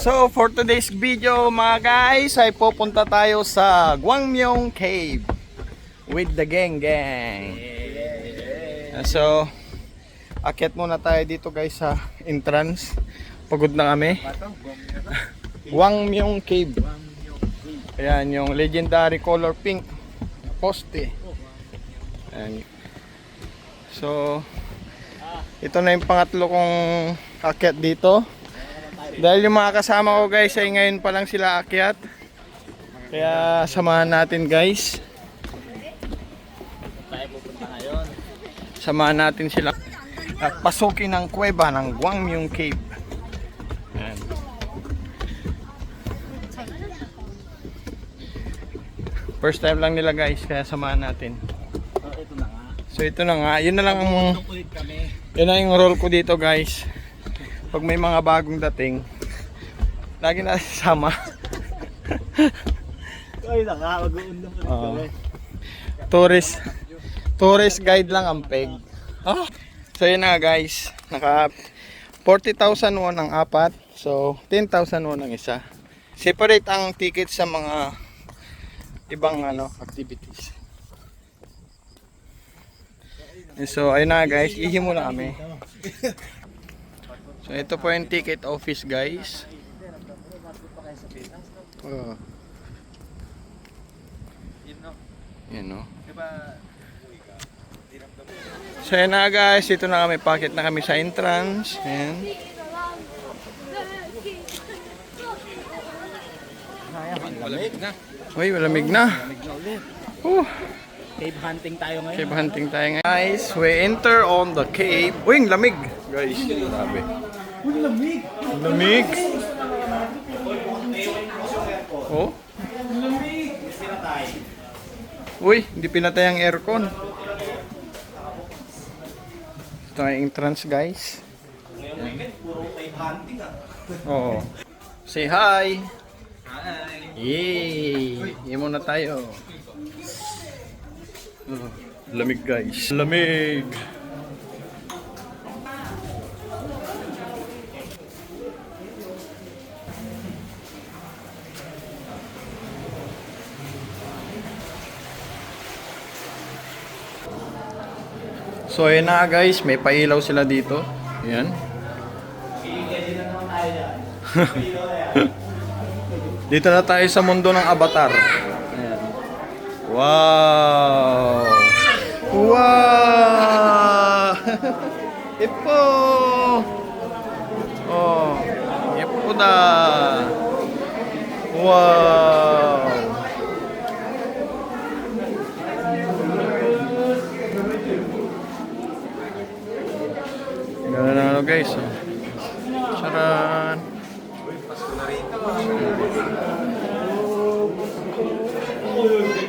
So for today's video mga guys ay pupunta tayo sa Gwangmyong Cave with the gang gang. So akit muna tayo dito guys sa entrance. Pagod na kami. Gwangmyong Cave. Ayan yung legendary color pink poste. Ayan. So ito na yung pangatlo kong akyat dito. Dahil yung mga kasama ko guys ay ngayon pa lang sila akyat. Kaya samahan natin guys. Samahan natin sila at pasukin ang kuweba ng Gwangmyong Cave. Ayan. First time lang nila guys, kaya samahan natin. Ito na nga. So ito na nga, yun na lang ang yun na yung role ko dito guys. Pag may mga bagong dating, lagi na sama. Ay, naka, mag-uundang ulit Oo. kami. tourist tourist guide lang ang peg. Ah. So yun na guys, naka 40,000 won ang apat. So 10,000 won ang isa. Separate ang ticket sa mga ibang ano activities. So ayun na guys, ihi muna kami. So ito po yung ticket office guys. Oh, yan no. Diba, So yan na guys, ito na kami, packet na kami sa entrance. Ayan. malamig na. Uy, malamig na. Uh, Cave hunting tayo ngayon. cave hunting tayo ngayon. Guys, we enter on the cave. Uy, ang lamig. Guys, grabe. Uy, lamig! Ang lamig. Oh. Uy, hindi pinatay ang aircon. Ito ang entrance guys. Puro cave hunting ah. Oo. Say hi. Hi! Yay! Yay muna tayo. Oh, lamig guys. Lamig. So ayun na guys, may pailaw sila dito. Ayan. Dito na tayo sa mundo ng avatar. Ayan. Wow! Wow! Ipo! Oh, ipo na! Wow! Ganun na ano guys. Oh. Charan!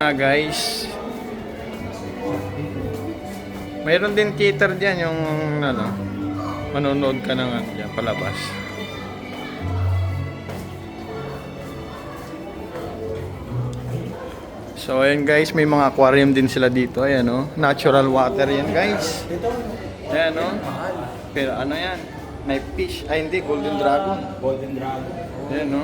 Ah, guys. Mayroon din cater diyan yung ano, manonood ka ng ano diyan palabas. So ayan guys, may mga aquarium din sila dito. Ayan oh, natural water yan guys. Ayan oh. Pero ano yan? May fish. Ay hindi, golden dragon. Golden dragon. Yan no?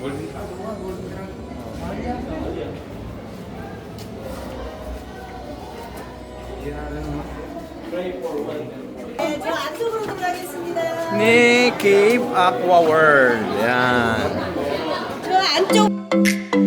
Golden dragon. Golden dragon. Ni Cave Aqua World. Yan. 안쪽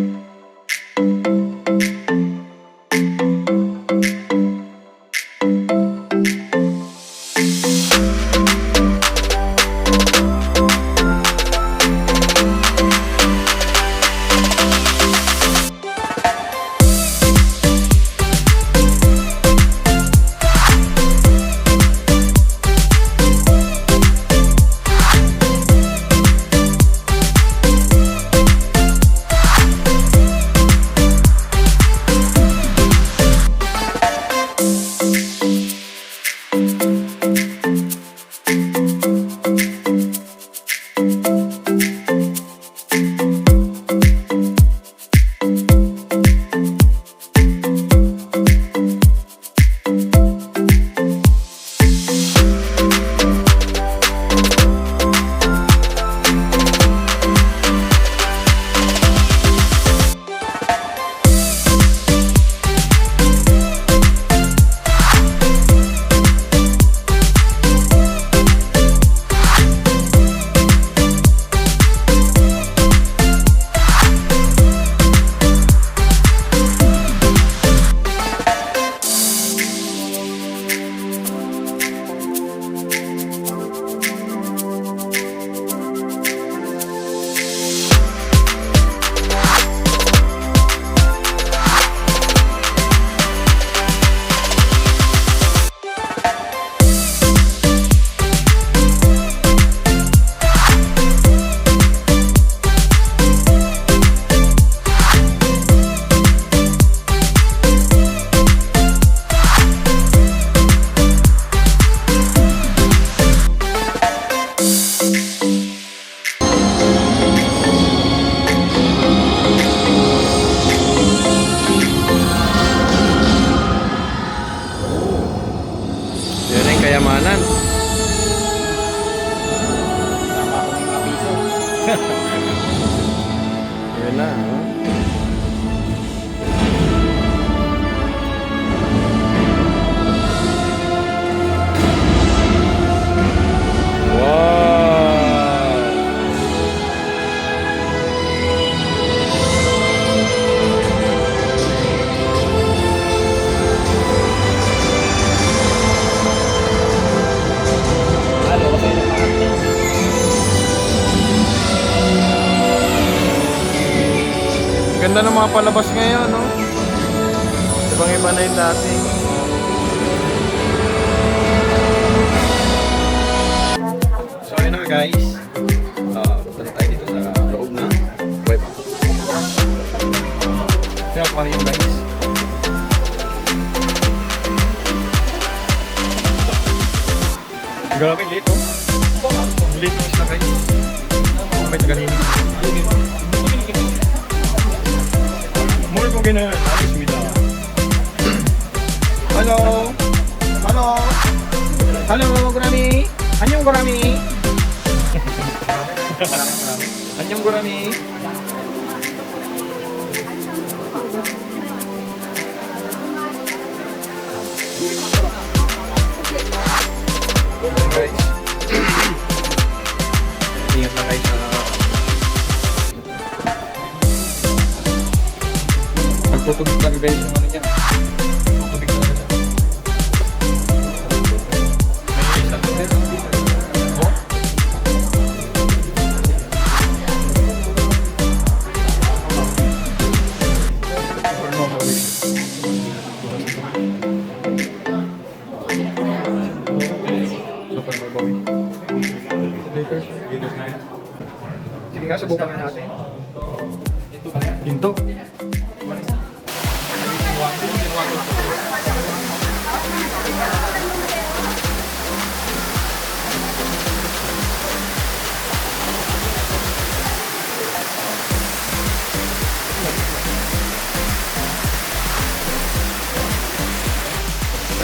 Yun na, oh. Ganda ng mga palabas ngayon, no? Ibang iba na yung dati. So, yun na guys. Uh, punta na tayo dito sa loob na web. Kaya pa yun guys. Grabe, late oh. Late sila guys. May tagalini. 뭘 보기는 알겠습니다. 할로, 할로, 할로, 고라미. 안녕, 고라미. 안녕, 고라미. Ingat na guys sa Nagtutubig lang guys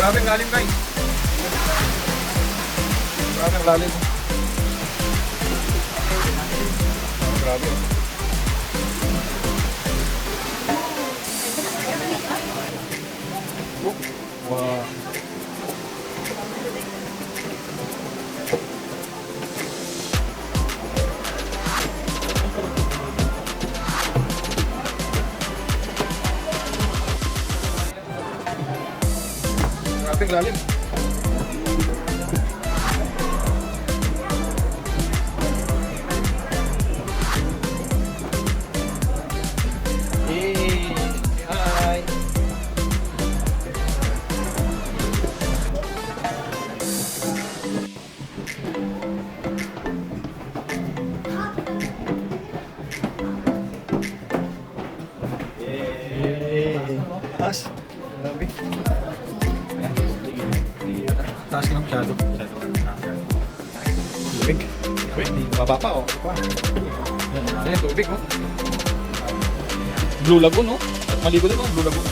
Grabe ang lalim guys. Grabe ang lalim. Grabe. Wow. Baba pa oh. Pa. Yan, yan, tubig oh. Blue Lagoon oh. At maligo din oh, Blue Lagoon.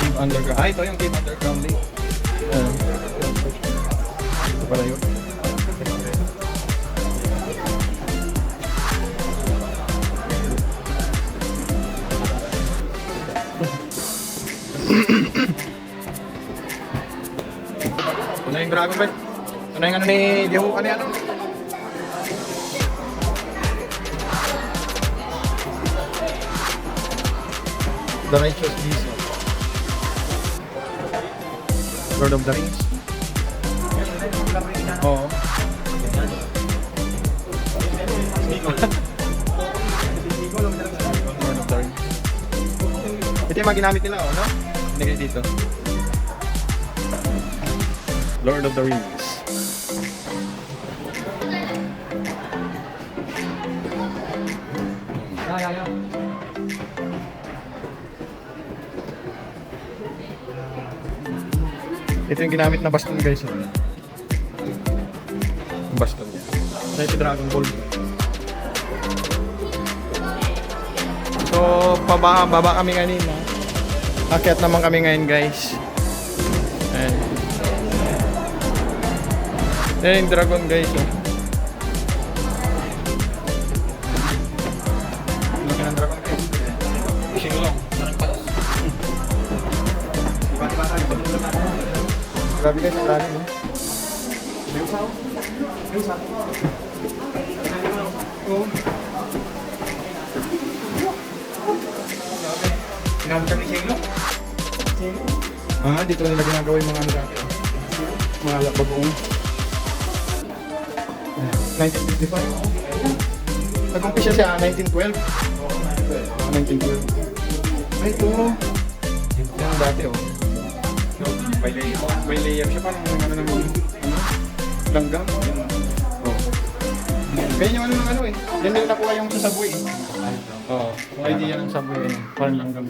Cave Underground. Ah, ito yung Cave Underground Lake. Ayan. Ito pala yun. Yung Dragon. Ito na yung ano ni Jehu ano. The Righteous Diesel. Lord of the Rings. Oo. Lord of the Rings. Ito yung mga ginamit nila, oh, no? Nilagay dito. Lord of the Rings. Yeah, yeah, yeah. Ito yung ginamit na baston guys. oh. Yung baston niya. Sa ito Dragon Ball. So, paba, baba kami kanina. Akyat naman kami ngayon guys. Yan yung dragon guys. Oh. Laki ng dragon guys. Fishing long. Grabe guys, ang lalim oh. Oh. Sinabi kami sa ilo. Ah, dito nila ginagawa yung mga ano dati. Mga bagoong. 1955. Nag-umpisa siya 1912. Ah, 1912. Ay, ito. Yan dati oh. May layer. May layer siya parang ano namin. Ano? Langgam. Oh. Ganyan yung ano ng ano eh. Yan din nakuha yung sa Subway. Oo. Oh, idea ng Subway eh. Parang langgam.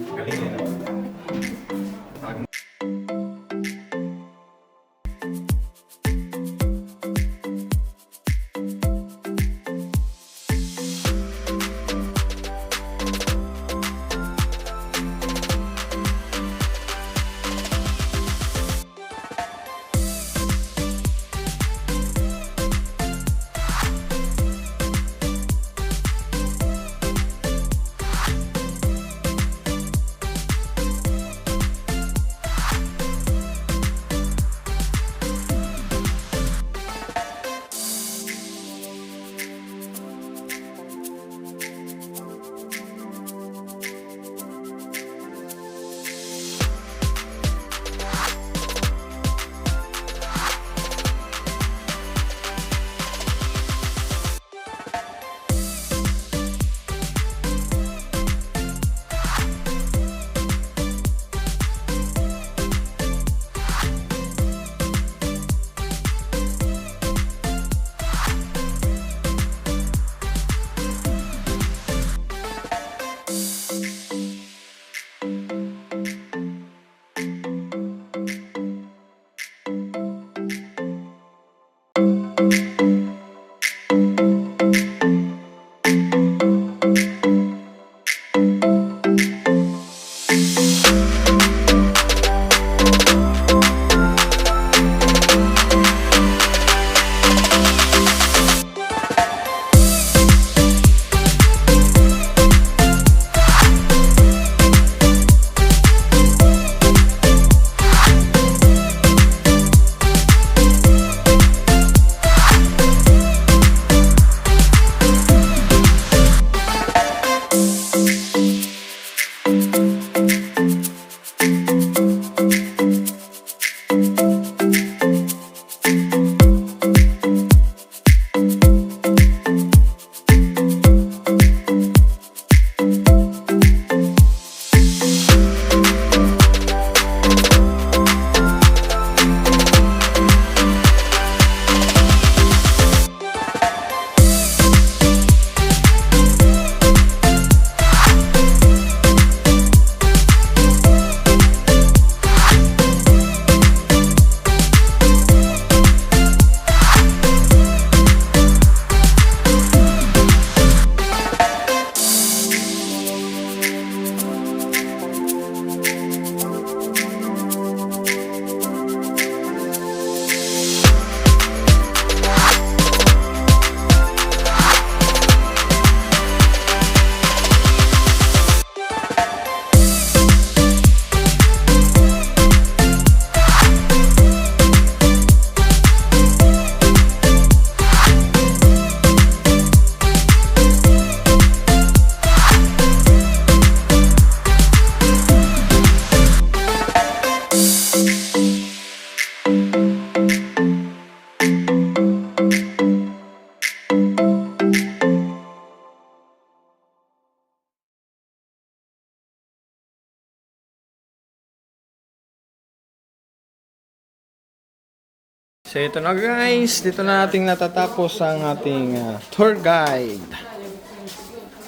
So ito na guys, dito na nating natatapos ang ating ah, tour guide.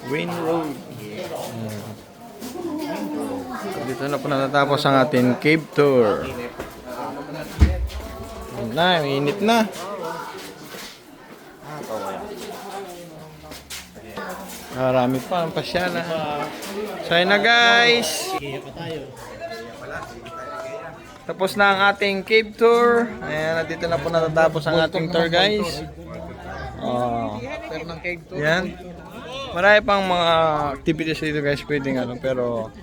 Wayne Road. Ayan. Dito na po natatapos ang ating cave tour. Na, init na. Marami pa ang pasyalan. So na guys. Kaya pa tayo. Tapos na ang ating cave tour. Ayan, dito na po natatapos ang ating tour guys. Oh. Yan. Marami pang mga activities dito guys pwedeng ano pero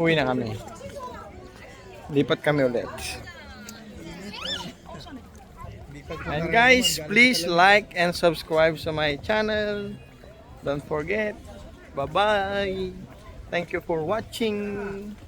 uwi na kami. Lipat kami ulit. And guys, please like and subscribe sa my channel. Don't forget. Bye-bye. Thank you for watching.